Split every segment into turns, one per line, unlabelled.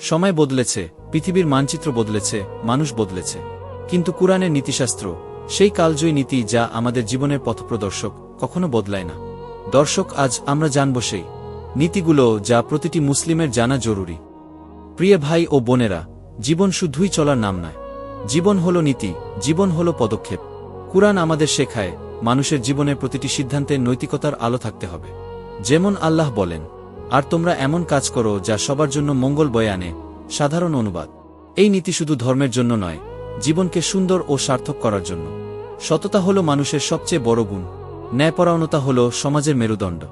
সময় বদলেছে, পৃথিবীর মানচিত্র বদলেছে, মানুষ বদলেছে। কিন্তু কুরআনের নীতিশাস্ত্র, সেই কালজয়ী নীতি যা আমাদের জীবনের পথপ্রদর্শক কখনো বদলায় না। দর্শক, আজ আমরা জানব সেই নীতিগুলো যা প্রতিটি মুসলিমের জানা জরুরি। প্রিয় ভাই ও বোনেরা, জীবন শুধুই চলার নাম নয়। জীবন হল নীতি, জীবন হল পদক্ষেপ। কুরআন আমাদের শেখায়, মানুষের জীবনের প্রতিটি সিদ্ধান্তে নৈতিকতার আলো থাকতে হবে। যেমন আল্লাহ বলেন আর তোমরা এমন কাজ করো যা সবার জন্য মঙ্গল বয়ে আনে। সাধারণ অনুবাদ। এই নীতি শুধু ধর্মের জন্য নয়, জীবনকে সুন্দর ও সার্থক করার জন্য। সততা হল মানুষের সবচেয়ে বড় গুণ। ন্যায়পরায়ণতা হল সমাজের মেরুদণ্ড।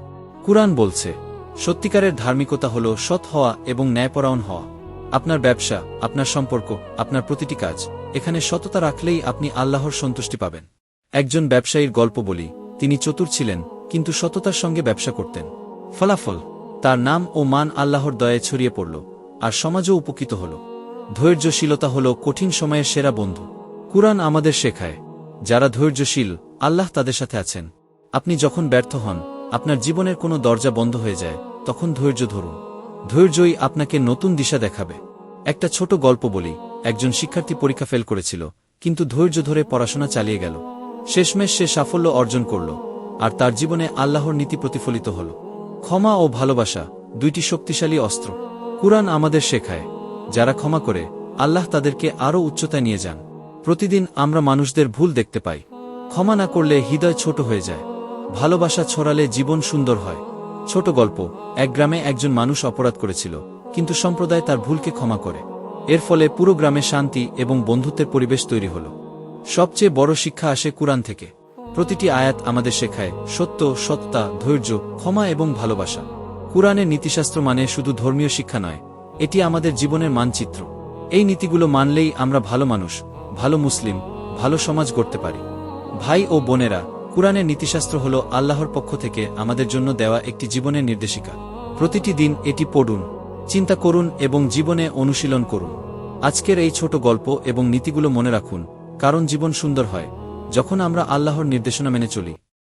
কুরআন বলছে, সত্যিকারের ধার্মিকতা হল সৎ হওয়া এবং ন্যায়পরায়ণ হওয়া। আপনার ব্যবসা, আপনার সম্পর্ক, আপনার প্রতিটি কাজ, এখানে সততা রাখলেই আপনি আল্লাহর সন্তুষ্টি পাবেন। একজন ব্যবসায়ীর গল্প বলি, তিনি চতুর ছিলেন, কিন্তু সততার সঙ্গে ব্যবসা করতেন। ফলাফল তার নাম ও মান আল্লাহর দয়ায় ছড়িয়ে পড়ল, আর সমাজও উপকৃত হল। ধৈর্যশীলতা হল কঠিন সময়ের সেরা বন্ধু। কুরআন আমাদের শেখায়, যারা ধৈর্যশীল, আল্লাহ তাদের সাথে আছেন। আপনি যখন ব্যর্থ হন, আপনার জীবনের কোনো দরজা বন্ধ হয়ে যায়, তখন ধৈর্য ধরুন। ধৈর্যই আপনাকে নতুন দিশা দেখাবে। একটা ছোট গল্প বলি, একজন শিক্ষার্থী পরীক্ষা ফেল করেছিল, কিন্তু ধৈর্য ধরে পড়াশোনা চালিয়ে গেল। শেষমেশ সে সাফল্য অর্জন করল, আর তার জীবনে আল্লাহর নীতি প্রতিফলিত হল। ক্ষমা ও ভালোবাসা দুইটি শক্তিশালী অস্ত্র। কুরআন আমাদের শেখায়, যারা ক্ষমা করে, আল্লাহ তাদেরকে আরও উচ্চতায় নিয়ে যান। প্রতিদিন আমরা মানুষদের ভুল দেখতে পাই। ক্ষমা না করলে হৃদয় ছোট হয়ে যায়। ভালোবাসা ছড়ালে জীবন সুন্দর হয়। ছোট গল্প, এক গ্রামে একজন মানুষ অপরাধ করেছিল, কিন্তু সম্প্রদায় তার ভুলকে ক্ষমা করে। এর ফলে পুরো গ্রামে শান্তি এবং বন্ধুত্বের পরিবেশ তৈরি হল। সবচেয়ে বড় শিক্ষা আসে কুরআন থেকে। প্রতিটি আয়াত আমাদের শেখায় সত্য, সত্তা, ধৈর্য, ক্ষমা এবং ভালোবাসা। কুরআনের নীতিশাস্ত্র মানে শুধু ধর্মীয় শিক্ষা নয়, এটি আমাদের জীবনের মানচিত্র। এই নীতিগুলো মানলেই আমরা ভালো মানুষ, ভালো মুসলিম, ভালো সমাজ গড়তে পারি। ভাই ও বোনেরা, কুরআনের নীতিশাস্ত্র হল আল্লাহর পক্ষ থেকে আমাদের জন্য দেওয়া একটি জীবনের নির্দেশিকা। প্রতিটি দিন এটি পড়ুন, চিন্তা করুন এবং জীবনে অনুশীলন করুন। আজকের এই ছোট গল্প এবং নীতিগুলো মনে রাখুন, কারণ জীবন সুন্দর হয়। যখন আমরা আল্লাহর নির্দেশনা মেনে চলি।